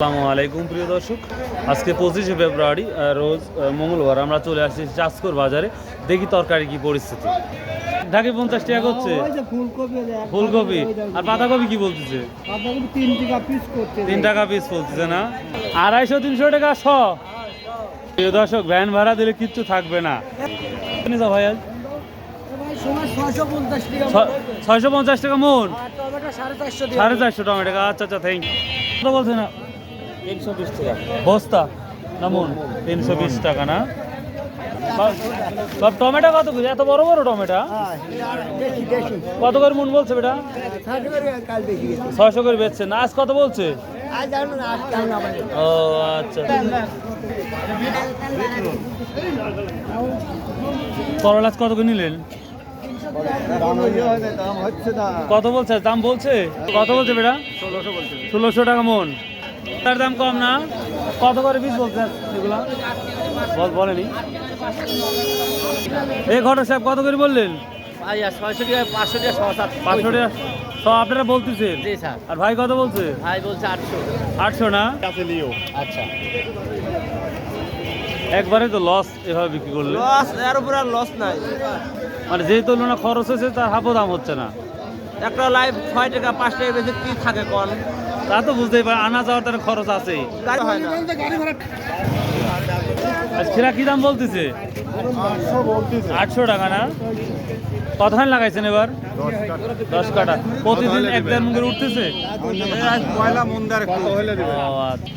আসসালামু আলাইকুম প্রিয় দর্শক। আজকে পঁচিশে ফেব্রুয়ারি রোজ মঙ্গলবার আমরা চলে আসছি চাষকর বাজারে। দেখি তরকারি কি পরিস্থিতি। ঢাকি পঞ্চাশ টাকা করছে। ফুলকপি আর পাতাকপি কি বলতেছে? তিন টাকা পিস বলতেছে না? আড়াইশো তিনশো টাকা শ। প্রিয় দর্শক ভ্যান ভাড়া দিলে কিচ্ছু থাকবে না। ভাই আজ ছয়শো পঞ্চাশ টাকা মন সাড়ে চারশো টাকা। আচ্ছা আচ্ছা থ্যাংক ইউ বলছে না। তিনশো বিশ টাকা। বস্তা? না মন তিনশো বিশ টাকা না? বা- বাপ টমেটো কত করে? এত বড় বড় টমেটো? হ্যাঁ বেশি বেশি কত করে মন বলছে বেটা? ছয়শো করে বেচছে। না আজ কত বলছে? আজ জানো না আজ জানো না ও আচ্ছা। করলা আজ কত করে নিলেন? কত বলছে? দাম বলছে? কত বলছে বেটা? ষোলোশো বলছে। ষোলোশো টাকা মন। তার দাম কম না। কত করে পিস বলছে এগুলা? বল বলেনি। এই ঘটক সাহেব কত করে বললেন? ছয়শো টাকা পাঁচশো টাকা ছশো পাঁচশো টাকা সব আপনারা বলতেছেন? জি স্যার। আর ভাই কত বলছে? ভাই বলছে আটশো। আটশো না? আচ্ছা। একবারে তো লস এভাবে বিক্রি করলে লস এর উপর আর লস নাই। মানে যে তুলনা খরচ হয়েছে তার হাফও দাম হচ্ছে না। একটা লাইফ ছয় টাকা পাঁচ টাকা বেশি কি থাকে কল? তা তো বুঝতেই পারে আনা যাওয়ার তার খরচ আছে। গাড়ি হয় না আজ খিরা কি দাম বলতেছে? আটশো টাকা না? কতখানি লাগাইছেন এবার? দশ কাটা প্রতিদিন এক দেড় মুখের উঠতেছে? পয়লা মন্দার আচ্ছা।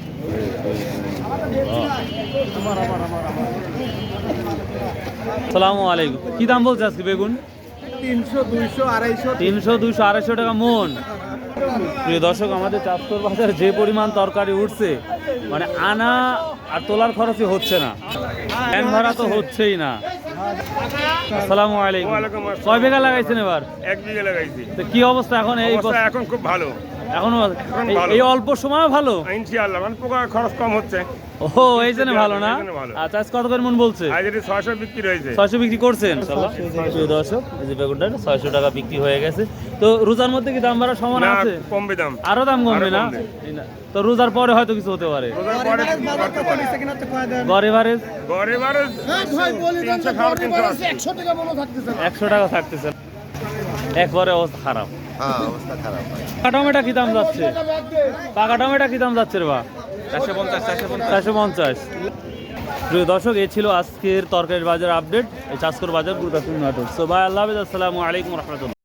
সালামু আলাইকুম। কি দাম বলছে আজকে বেগুন? তিনশো দুইশো আড়াইশো। টাকা মন। প্রিয় দর্শক আমাদের চাঁদপুর বাজারে যে পরিমাণ তরকারি উঠছে মানে আনা আর তোলার খরচই হচ্ছে না। ভাড়া তো হচ্ছেই না। আসসালামু আলাইকুম। ছয়। কয় বিঘা লাগাইছেন এবার? এক বিঘা লাগাইছি। তো কি অবস্থা এখন এই এখন খুব ভালো। এখনও এই- অল্প সময় ভালো? ইনশাআল্লাহ মানে পোকা খরচ কম হচ্ছে। ও এই জন্য ভালো না। আচ্ছা আজ কত করে মন বলছে? আজ এটি ছয়শো বিক্রি হয়েছে। ছয়শো বিক্রি করছেন? প্রিয় দর্শক এই যে বেগুনটা ছয়শো টাকা বিক্রি হয়ে গেছে। তো রোজার মধ্যে কি দাম বাড়ার সমান আছে? কমবে দাম। আরও দাম কমবে না। তো রোজার পরে হয়তো কিছু হতে পারে। গড় এভারেজ গড়ে বারো তিনশো খাওয়া তিনশো আসে। একশো টাকা থাকতেছে একবারে অবস্থা খারাপ। হ্যাঁ অবস্থা খারাপ পাকা টমেটো কি দাম যাচ্ছে? পাকা টমেটো কি দাম যাচ্ছে রে বা? চারশো পঞ্চাশ চারশো পঞ্চাশ। প্রিয় দর্শক এ ছিল আজকের তরকারির বাজার আপডেট। এই চাষকর বাজার গুরুত্বপূর্ণ নাটক সো ভাই আল্লাহ হাফেজ। আসসালামু আলাইকুম রহমতুল্লাহ।